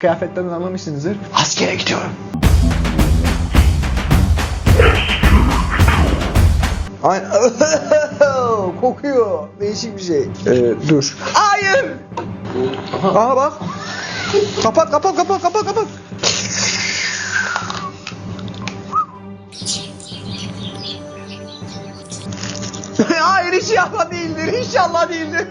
Kıyafetlerden anlamışsınızdır. Askere gidiyorum. Aynen. Kokuyor. Değişik bir şey. Ee, dur. Hayır. Aha bak. Kapat kapat kapat kapat kapat. Hayır inşallah değildir. İnşallah değildir.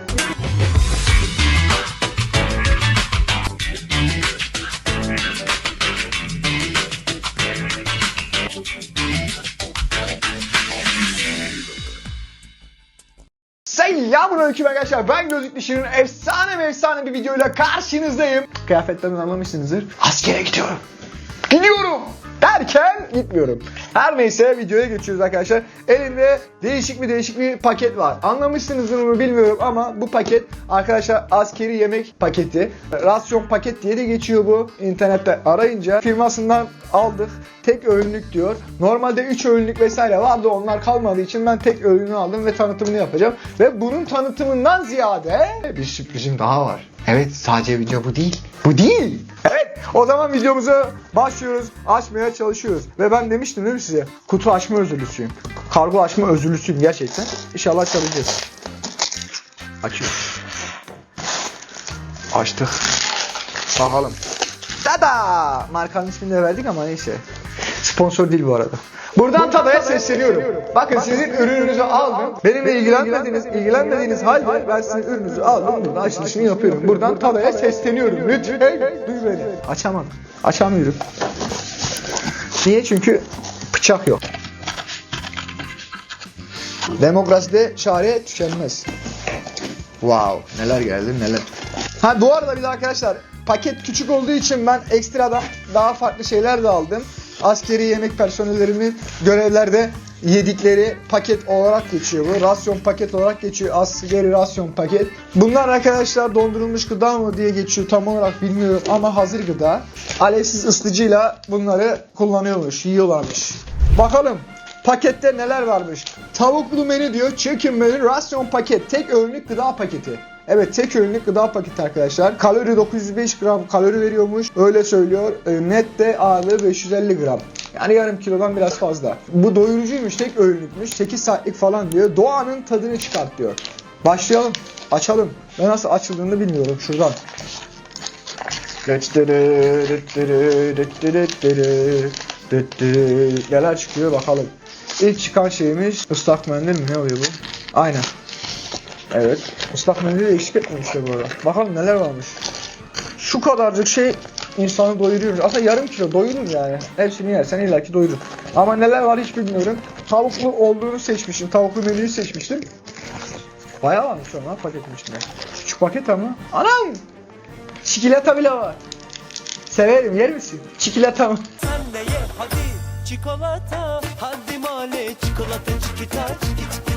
Selamünaleyküm arkadaşlar. Ben Gözlük Dişi'nin efsane ve efsane bir videoyla karşınızdayım. Kıyafetlerden anlamışsınızdır. Askere gidiyorum. Gidiyorum derken gitmiyorum. Her neyse videoya geçiyoruz arkadaşlar. Elinde değişik bir değişik bir paket var. Anlamışsınızdır mı bilmiyorum ama bu paket arkadaşlar askeri yemek paketi. Rasyon paket diye de geçiyor bu. İnternette arayınca firmasından aldık. Tek öğünlük diyor. Normalde 3 öğünlük vesaire vardı onlar kalmadığı için ben tek öğünü aldım ve tanıtımını yapacağım. Ve bunun tanıtımından ziyade bir sürprizim daha var. Evet sadece video bu değil. Bu değil. Evet o zaman videomuza başlıyoruz. Açmaya çalışıyoruz. Ve ben demiştim değil mi size? Kutu açma özürlüsüyüm. Kargo açma özürlüsüyüm gerçekten. İnşallah açabileceğiz. Açıyoruz. Açtık. Bakalım. Tada! Markanın ismini de verdik ama neyse. Sponsor değil bu arada. Buradan Tada'ya sesleniyorum. Bakın sizin ürününüzü aldım. Benimle ilgilenmediğiniz, ilgilenmediğiniz halde ben sizin ürününüzü aldım. Burada açılışını yapıyorum. Buradan Tada'ya sesleniyorum. Lütfen duy beni. Açamadım. Açamıyorum. Niye? Çünkü bıçak yok. Demokraside çare tükenmez. Wow, neler geldi neler. Ha bu arada bir de arkadaşlar paket küçük olduğu için ben ekstradan daha farklı şeyler de aldım. Askeri yemek personellerimin görevlerde yedikleri paket olarak geçiyor bu. Rasyon paket olarak geçiyor. Askeri rasyon paket. Bunlar arkadaşlar dondurulmuş gıda mı diye geçiyor tam olarak bilmiyorum ama hazır gıda. Alevsiz ısıtıcıyla bunları kullanıyormuş, yiyorlarmış. Bakalım Pakette neler varmış? Tavuklu menü diyor. Chicken menü rasyon paket. Tek öğünlük gıda paketi. Evet tek öğünlük gıda paketi arkadaşlar. Kalori 905 gram kalori veriyormuş. Öyle söylüyor. E, Net de ağırlığı 550 gram. Yani yarım kilodan biraz fazla. Bu doyurucuymuş. Tek öğünlükmüş. 8 saatlik falan diyor. Doğanın tadını çıkart diyor. Başlayalım. Açalım. Ben nasıl açıldığını bilmiyorum. Şuradan. Neler çıkıyor bakalım. İlk çıkan şeyimiz ıslak mendil mi ne oluyor bu? Aynen. Evet. Islak mendili de eksik etmemişler bu arada. Bakalım neler varmış. Şu kadarcık şey insanı doyuruyor. Aslında yarım kilo doyurur yani. Hepsini yersen illaki doyurur. Ama neler var hiç bilmiyorum. Tavuklu olduğunu seçmişim. Tavuklu menüyü seçmiştim. Bayağı varmış ona paketin içinde. Küçük paket ama. Anam! Çikolata bile var. Severim yer misin? Çikolata mı? Çikolata. Hadi male çikolata çikita çiki çiki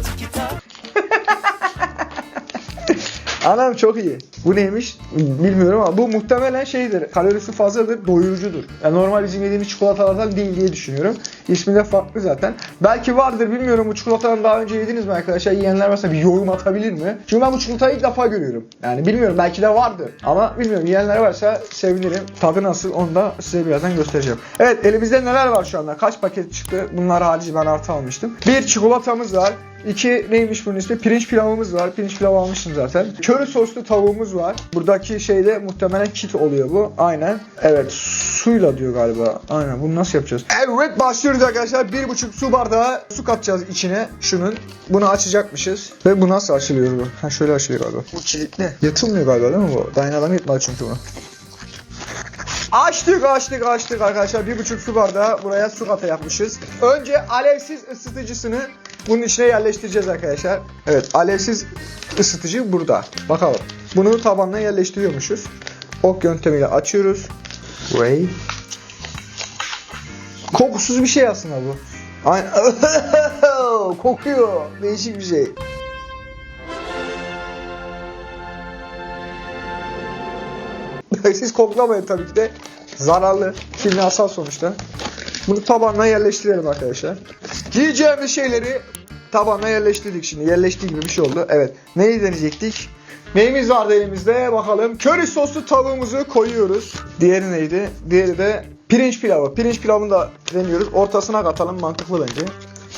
Anam çok iyi. Bu neymiş bilmiyorum ama bu muhtemelen şeydir. Kalorisi fazladır, doyurucudur. Yani normal bizim yediğimiz çikolatalardan değil diye düşünüyorum. İsmi de farklı zaten. Belki vardır bilmiyorum bu çikolatadan daha önce yediniz mi arkadaşlar? Yiyenler varsa bir yorum atabilir mi? Çünkü ben bu çikolatayı ilk defa görüyorum. Yani bilmiyorum belki de vardır. Ama bilmiyorum yiyenler varsa sevinirim. Tadı nasıl onu da size birazdan göstereceğim. Evet elimizde neler var şu anda? Kaç paket çıktı? Bunlar harici ben artı almıştım. Bir çikolatamız var. İki neymiş bunun ismi? Pirinç pilavımız var. Pirinç pilav almıştım zaten. Köri soslu tavuğumuz var. Buradaki şeyde muhtemelen kit oluyor bu. Aynen. Evet suyla diyor galiba. Aynen bunu nasıl yapacağız? Evet başlıyoruz arkadaşlar. Bir buçuk su bardağı su katacağız içine şunun. Bunu açacakmışız. Ve bu nasıl açılıyor bu? Ha şöyle açılıyor galiba. Bu kilitli. Yatılmıyor galiba değil mi bu? Dayanadan yatmadı çünkü bu. Açtık açtık açtık arkadaşlar. Bir buçuk su bardağı buraya su katı yapmışız. Önce alevsiz ısıtıcısını bunun içine yerleştireceğiz arkadaşlar. Evet alevsiz ısıtıcı burada. Bakalım. Bunu tabanına yerleştiriyormuşuz. Ok yöntemiyle açıyoruz. Way. Kokusuz bir şey aslında bu. Aynen. Kokuyor. Değişik bir şey. Siz koklamayın tabii ki de. Zararlı. Kimyasal sonuçta. Bunu tabanına yerleştirelim arkadaşlar. Giyeceğimiz şeyleri tabanına yerleştirdik şimdi. Yerleştiği gibi bir şey oldu. Evet. Neyi deneyecektik? Neyimiz vardı elimizde bakalım. Köri soslu tavuğumuzu koyuyoruz. Diğeri neydi? Diğeri de pirinç pilavı. Pirinç pilavını da deniyoruz. Ortasına katalım mantıklı bence.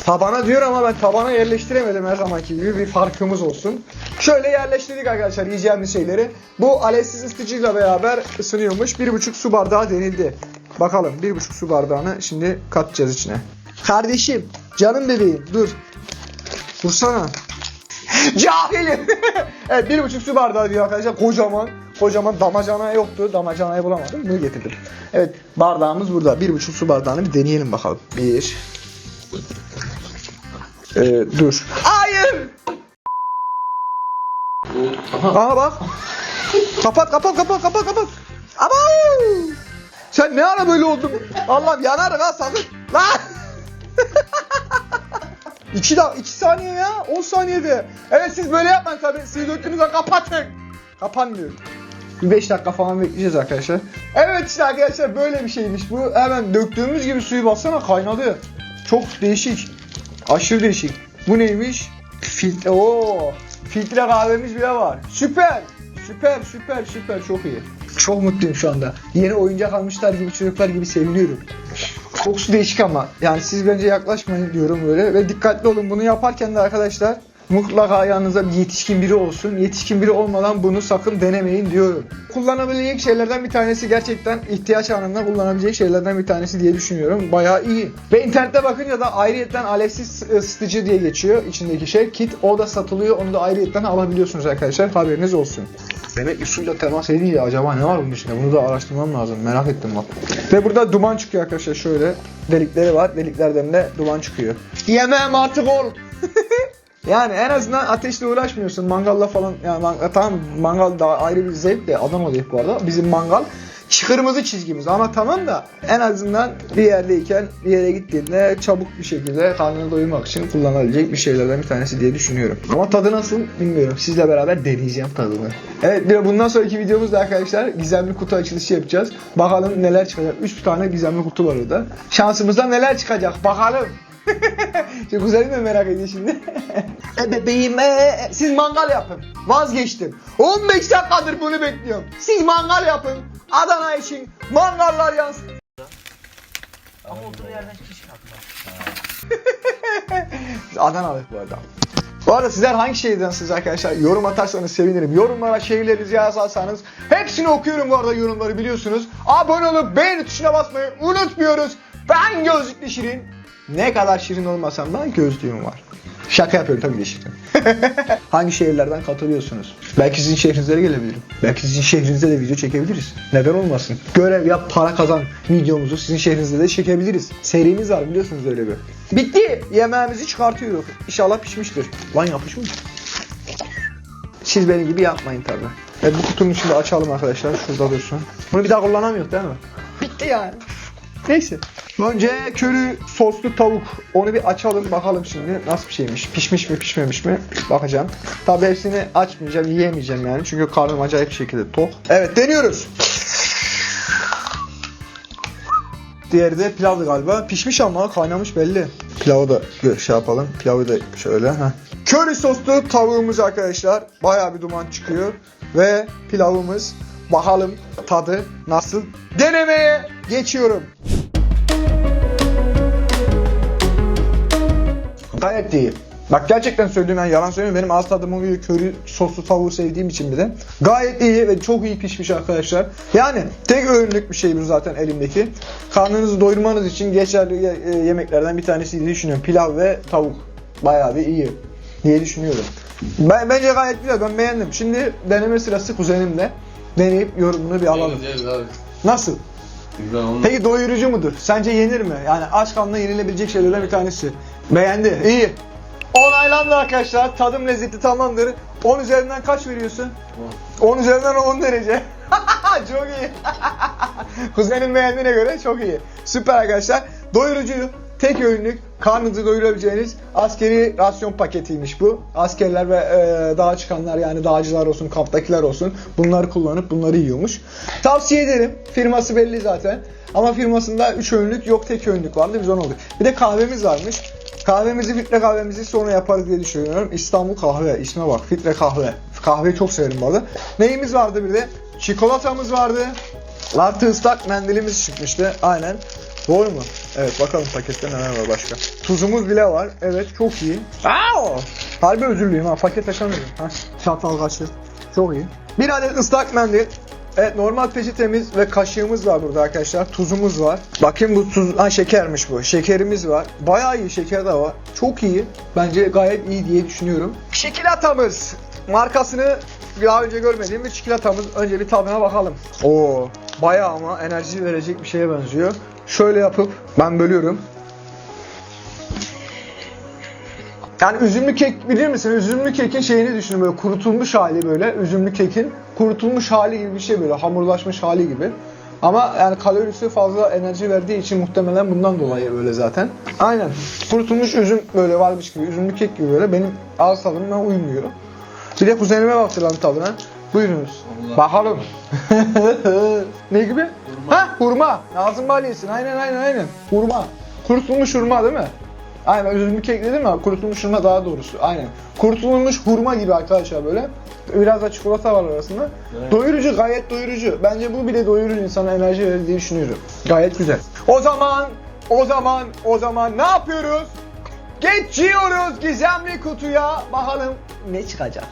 Tabana diyor ama ben tabana yerleştiremedim her zamanki gibi bir farkımız olsun. Şöyle yerleştirdik arkadaşlar yiyeceğimiz şeyleri. Bu alevsiz ısıtıcıyla beraber ısınıyormuş. 1,5 su bardağı denildi. Bakalım 1,5 su bardağını şimdi katacağız içine. Kardeşim, canım bebeğim dur. Dursana. Cahilim. evet bir buçuk su bardağı diyor arkadaşlar. Kocaman. Kocaman damacana yoktu. Damacanayı bulamadım. Bunu getirdim. Evet bardağımız burada. Bir buçuk su bardağını bir deneyelim bakalım. Bir. Ee, dur. Hayır. Aha bak. Kapat kapat kapat kapat kapat. Ama sen ne ara böyle oldun? Allah'ım yanar ha sakın. Lan. 2 da 2 saniye ya. 10 saniyede. Evet siz böyle yapmayın tabii. Siz döktüğünüzde kapatın. Kapanmıyor. Bir 5 dakika falan bekleyeceğiz arkadaşlar. Evet işte arkadaşlar böyle bir şeymiş bu. Hemen döktüğümüz gibi suyu bassana kaynadı. Çok değişik. Aşırı değişik. Bu neymiş? Filtre. Oo. Filtre kahvemiz bile var. Süper. Süper süper süper çok iyi. Çok mutluyum şu anda. Yeni oyuncak almışlar gibi çocuklar gibi seviniyorum. Kokusu değişik ama. Yani siz bence yaklaşmayın diyorum böyle. Ve dikkatli olun bunu yaparken de arkadaşlar mutlaka yanınızda bir yetişkin biri olsun. Yetişkin biri olmadan bunu sakın denemeyin diyorum. Kullanabilecek şeylerden bir tanesi gerçekten ihtiyaç anında kullanabilecek şeylerden bir tanesi diye düşünüyorum. Bayağı iyi. Ve internette bakınca da ayrıyetten alevsiz ısıtıcı diye geçiyor içindeki şey. Kit o da satılıyor. Onu da ayrıyetten alabiliyorsunuz arkadaşlar. Haberiniz olsun. Demek ki suyla temas edince acaba ne var bunun içinde? Bunu da araştırmam lazım. Merak ettim bak. Ve burada duman çıkıyor arkadaşlar şöyle. Delikleri var. Deliklerden de duman çıkıyor. Yemem artık ol. yani en azından ateşle uğraşmıyorsun. Mangalla falan. Yani man- tamam mangal daha ayrı bir zevk de adam oluyor bu arada. Bizim mangal kırmızı çizgimiz ama tamam da en azından bir yerdeyken bir yere gittiğinde çabuk bir şekilde karnını doyurmak için kullanabilecek bir şeylerden bir tanesi diye düşünüyorum. Ama tadı nasıl bilmiyorum. Sizle beraber deneyeceğim tadını. Evet bir bundan sonraki videomuzda arkadaşlar gizemli kutu açılışı yapacağız. Bakalım neler çıkacak. 3 tane gizemli kutu var orada. Şansımızda neler çıkacak bakalım. Şimdi kuzenim de merak ediyor şimdi. e bebeğim e, e, siz mangal yapın. Vazgeçtim. 15 dakikadır bunu bekliyorum. Siz mangal yapın. Adana için mangallar yansın. Ama oturduğu yerden hiç kalkmaz. Adanalı bu arada. Bu arada sizler hangi şehirdensiniz arkadaşlar? Yorum atarsanız sevinirim. Yorumlara şehirlerinizi yazarsanız hepsini okuyorum bu arada yorumları biliyorsunuz. Abone olup beğeni tuşuna basmayı unutmuyoruz. Ben Gözlüklü Şirin. Ne kadar şirin olmasam da gözlüğüm var. Şaka yapıyorum tabii ki şirin. hangi şehirlerden katılıyorsunuz? Belki sizin şehrinize de gelebilirim. Belki sizin şehrinizde de video çekebiliriz. Neden olmasın? Görev yap para kazan videomuzu sizin şehrinizde de çekebiliriz. Serimiz var biliyorsunuz öyle bir. Bitti. Yemeğimizi çıkartıyoruz. İnşallah pişmiştir. Lan yapışmış. Siz benim gibi yapmayın tabi. Evet bu kutunun içinde açalım arkadaşlar. Şurada dursun. Bunu bir daha kullanamıyoruz değil mi? Bitti yani. Neyse. Önce körü soslu tavuk. Onu bir açalım bakalım şimdi nasıl bir şeymiş. Pişmiş mi pişmemiş mi bakacağım. Tabi hepsini açmayacağım yiyemeyeceğim yani. Çünkü karnım acayip şekilde tok. Evet deniyoruz. Diğeri de pilavdı galiba. Pişmiş ama kaynamış belli. Pilavı da şey yapalım. Pilavı da şöyle. Heh. Köri soslu tavuğumuz arkadaşlar. Bayağı bir duman çıkıyor. Ve pilavımız. Bakalım tadı nasıl? Denemeye geçiyorum. Gayet iyi. Bak gerçekten söylüyorum ben yalan söylemiyorum. Benim ağız tadım o gibi köri soslu tavuğu sevdiğim için bir de. Gayet iyi ve çok iyi pişmiş arkadaşlar. Yani tek öğünlük bir şey bu zaten elimdeki. Karnınızı doyurmanız için geçerli e, yemeklerden bir tanesi diye düşünüyorum. Pilav ve tavuk. Bayağı bir iyi diye düşünüyorum. Ben, bence gayet güzel. Ben beğendim. Şimdi deneme sırası kuzenimle. Deneyip yorumunu bir alalım. Nasıl? Peki doyurucu mudur? Sence yenir mi? Yani aç karnına yenilebilecek şeylerden bir tanesi. Beğendi. İyi. Onaylandı arkadaşlar. Tadım lezzeti tamamdır. 10 üzerinden kaç veriyorsun? 10 üzerinden 10 derece. çok iyi. Kuzenim beğendiğine göre çok iyi. Süper arkadaşlar. Doyurucu, tek öğünlük, karnınızı doyurabileceğiniz askeri rasyon paketiymiş bu. Askerler ve e, dağa çıkanlar yani dağcılar olsun, kamptakiler olsun bunları kullanıp bunları yiyormuş. Tavsiye ederim. Firması belli zaten. Ama firmasında 3 öğünlük yok tek öğünlük vardı biz onu aldık. Bir de kahvemiz varmış. Kahvemizi filtre kahvemizi sonra yaparız diye düşünüyorum. İstanbul kahve isme bak filtre kahve. Kahveyi çok severim bu. Neyimiz vardı bir de? Çikolatamız vardı. Latte ıslak mendilimiz çıkmıştı. Aynen. Doğru mu? Evet bakalım pakette neler var başka. Tuzumuz bile var. Evet çok iyi. Aa! Harbi özürlüyüm ha. Paket açamıyorum. Ha. Çatal kaşık. Çok iyi. Bir adet ıslak mendil. Evet normal peçetemiz ve kaşığımız var burada arkadaşlar. Tuzumuz var. Bakayım bu tuz, ha şekermiş bu. Şekerimiz var. Bayağı iyi şeker de var. Çok iyi. Bence gayet iyi diye düşünüyorum. Şekilatamız. Markasını daha önce görmediğim bir çikolatamız. Önce bir tadına bakalım. Oo, bayağı ama enerji verecek bir şeye benziyor. Şöyle yapıp ben bölüyorum. Yani üzümlü kek bilir misin? Üzümlü kekin şeyini düşünün böyle kurutulmuş hali böyle. Üzümlü kekin kurutulmuş hali gibi bir şey böyle hamurlaşmış hali gibi. Ama yani kalorisi fazla enerji verdiği için muhtemelen bundan dolayı böyle zaten. Aynen. Kurutulmuş üzüm böyle varmış gibi, üzümlü kek gibi böyle benim ağız tadıma uymuyor. Bir de kuzenime baktıralım tadına. Buyurunuz. Bakalım. ne gibi? Ha hurma. Nazım Balyesin. Aynen aynen aynen. Hurma. Kurutulmuş hurma değil mi? Aynen üzümlü kek dedim ama kurutulmuş hurma daha doğrusu. Aynen. Kurutulmuş hurma gibi arkadaşlar böyle. Biraz da çikolata var arasında. Doyurucu, gayet doyurucu. Bence bu bile doyurur insana enerji verir diye düşünüyorum. Gayet güzel. O zaman, o zaman, o zaman ne yapıyoruz? Geçiyoruz gizemli kutuya. Bakalım ne çıkacak.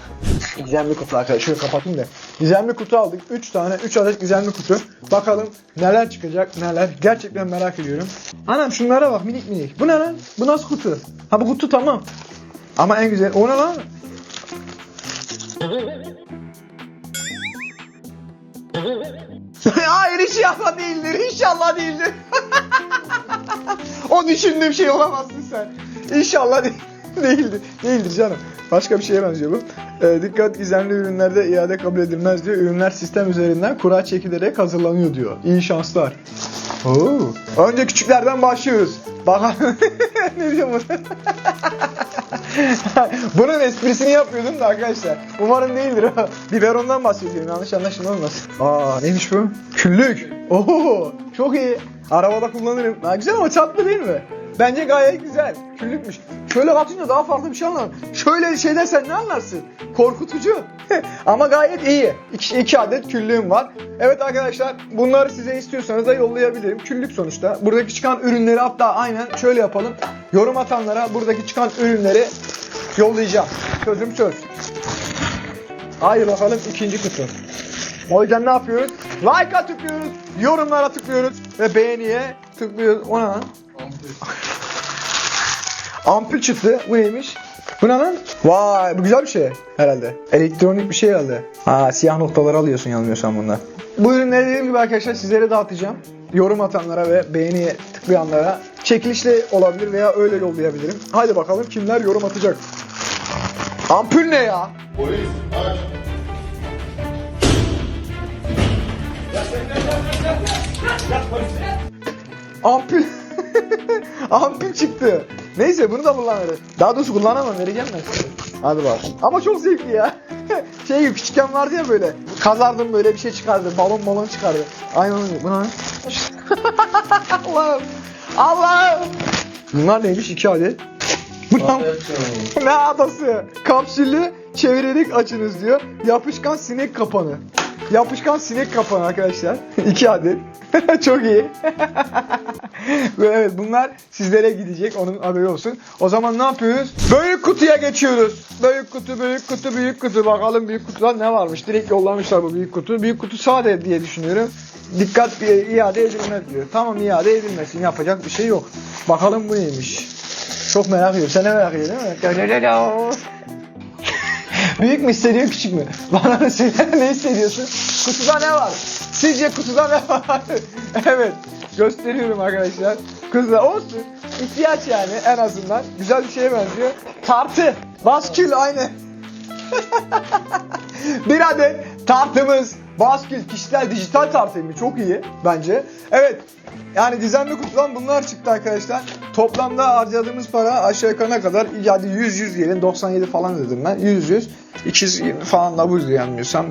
Gizemli kutu arkadaşlar. Şöyle kapatayım da. Gizemli kutu aldık. 3 tane, 3 adet gizemli kutu. Bakalım neler çıkacak, neler. Gerçekten merak ediyorum. Anam şunlara bak minik minik. Bu ne lan? Bu nasıl kutu? Ha bu kutu tamam. Ama en güzel. O ne lan? Hayır inşallah değildir. İnşallah değildir. o düşündüğüm şey olamazsın sen. İnşallah de- değildir. Değildir canım. Başka bir şeye benziyor bu. Ee, dikkat gizemli ürünlerde iade kabul edilmez diyor. Ürünler sistem üzerinden kura çekilerek hazırlanıyor diyor. İyi şanslar. Oo. Önce küçüklerden başlıyoruz. Bakalım. ne diyor bu? Bunun esprisini yapıyordum da arkadaşlar. Umarım değildir ha. Biberondan bahsediyorum. Yanlış anlaşılma olmasın. Aa neymiş bu? Küllük. Oo çok iyi. Arabada kullanırım. Ha, güzel ama tatlı değil mi? Bence gayet güzel. Küllükmüş. Şöyle katınca daha farklı bir şey anlarım. Şöyle şeyler sen ne anlarsın? Korkutucu. ama gayet iyi. İki, iki adet küllüğüm var. Evet arkadaşlar bunları size istiyorsanız da yollayabilirim. Küllük sonuçta. Buradaki çıkan ürünleri hatta aynen şöyle yapalım. Yorum atanlara buradaki çıkan ürünleri yollayacağım. Sözüm söz. Haydi bakalım ikinci kutu. O yüzden ne yapıyoruz? Like'a tıklıyoruz, yorumlara tıklıyoruz ve beğeniye tıklıyoruz. O ne lan? Ampul çıktı. Bu neymiş? Bu ne lan? Vay bu güzel bir şey herhalde. Elektronik bir şey herhalde. Ha siyah noktaları alıyorsun yanılmıyorsam bunda. Bu ürünleri dediğim gibi arkadaşlar sizlere dağıtacağım. Yorum atanlara ve beğeniye tıklayanlara çekilişle olabilir veya öyle yollayabilirim. Haydi bakalım kimler yorum atacak. Ampul ne ya? Polis aç. Ampul. Ampul çıktı. Neyse bunu da kullanırız. Daha doğrusu kullanamam vereceğim ben size. Hadi bak. Ama çok zevkli ya. şey gibi küçükken vardı ya böyle. Kazardım böyle bir şey çıkardı. Balon balon çıkardı. Aynen öyle. Bu ne? Allah'ım. Allah'ım. Bunlar neymiş? iki adet. Bu ne? ne adası? Kapsüllü çevirerek açınız diyor. Yapışkan sinek kapanı. Yapışkan sinek kapanı arkadaşlar. İki adet. Çok iyi. Ve evet bunlar sizlere gidecek. Onun haberi olsun. O zaman ne yapıyoruz? Büyük kutuya geçiyoruz. Büyük kutu, büyük kutu, büyük kutu. Bakalım büyük kutuda ne varmış? Direkt yollamışlar bu büyük kutu. Büyük kutu sade diye düşünüyorum. Dikkat bir iade edilmez diyor. Tamam iade edilmesin. Yapacak bir şey yok. Bakalım bu neymiş? Çok merak ediyorum. Sen de merak ediyorsun değil mi? Büyük mü hissediyor küçük mü? Bana söyle ne hissediyorsun? Kutuda ne var? Sizce kutuda ne var? evet gösteriyorum arkadaşlar. Kutuda olsun. İhtiyaç yani en azından. Güzel bir şeye benziyor. Tartı. Baskül aynı. bir adet tartımız Baskül kişisel dijital tartıymış çok iyi bence. Evet yani gizemli kutudan bunlar çıktı arkadaşlar. Toplamda harcadığımız para aşağı yukarı ne kadar? Yani 100 100 diyelim 97 falan dedim ben. 100 100 220 falan da buydu yanılmıyorsam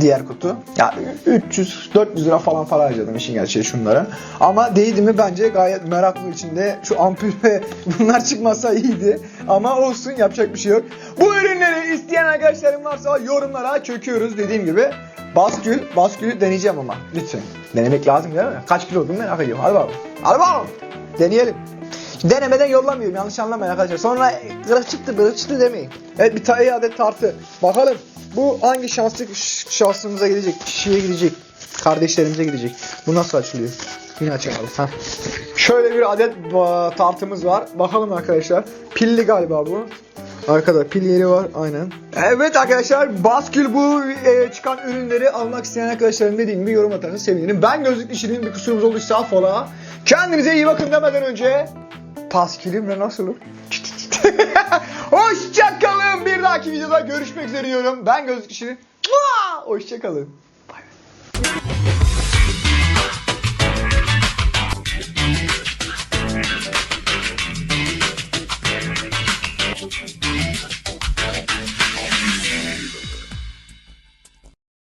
diğer kutu. Ya 300 400 lira falan para harcadım işin gerçeği şunlara. Ama değdi mi bence gayet meraklı içinde şu ampul ve bunlar çıkmasa iyiydi. Ama olsun yapacak bir şey yok. Bu ürünleri isteyen arkadaşlarım varsa yorumlara çöküyoruz dediğim gibi. Baskül, baskülü deneyeceğim ama lütfen. Denemek lazım değil mi? Kaç kilo olduğunu merak ediyorum. Hadi bakalım. Hadi bakalım. Deneyelim. Denemeden yollamıyorum yanlış anlamayın arkadaşlar. Sonra kırık çıktı kırık çıktı demeyin. Evet bir tane adet tartı. Bakalım bu hangi şanslı ş- şahsımıza gidecek, kişiye gidecek, kardeşlerimize gidecek. Bu nasıl açılıyor? Yine açamadım. Heh. Şöyle bir adet ba- tartımız var. Bakalım arkadaşlar. Pilli galiba bu. Arkada pil yeri var aynen. Evet arkadaşlar baskül bu e, çıkan ürünleri almak isteyen arkadaşlarım dediğim gibi yorum atarsanız sevinirim. Ben gözlük işinin bir kusurumuz olduysa affola. Kendinize iyi bakın demeden önce paskülümle nasılım? Hoşçakalın. Bir dahaki videoda görüşmek üzere diyorum. Ben gözlük işinin. Hoşçakalın. Bay bay.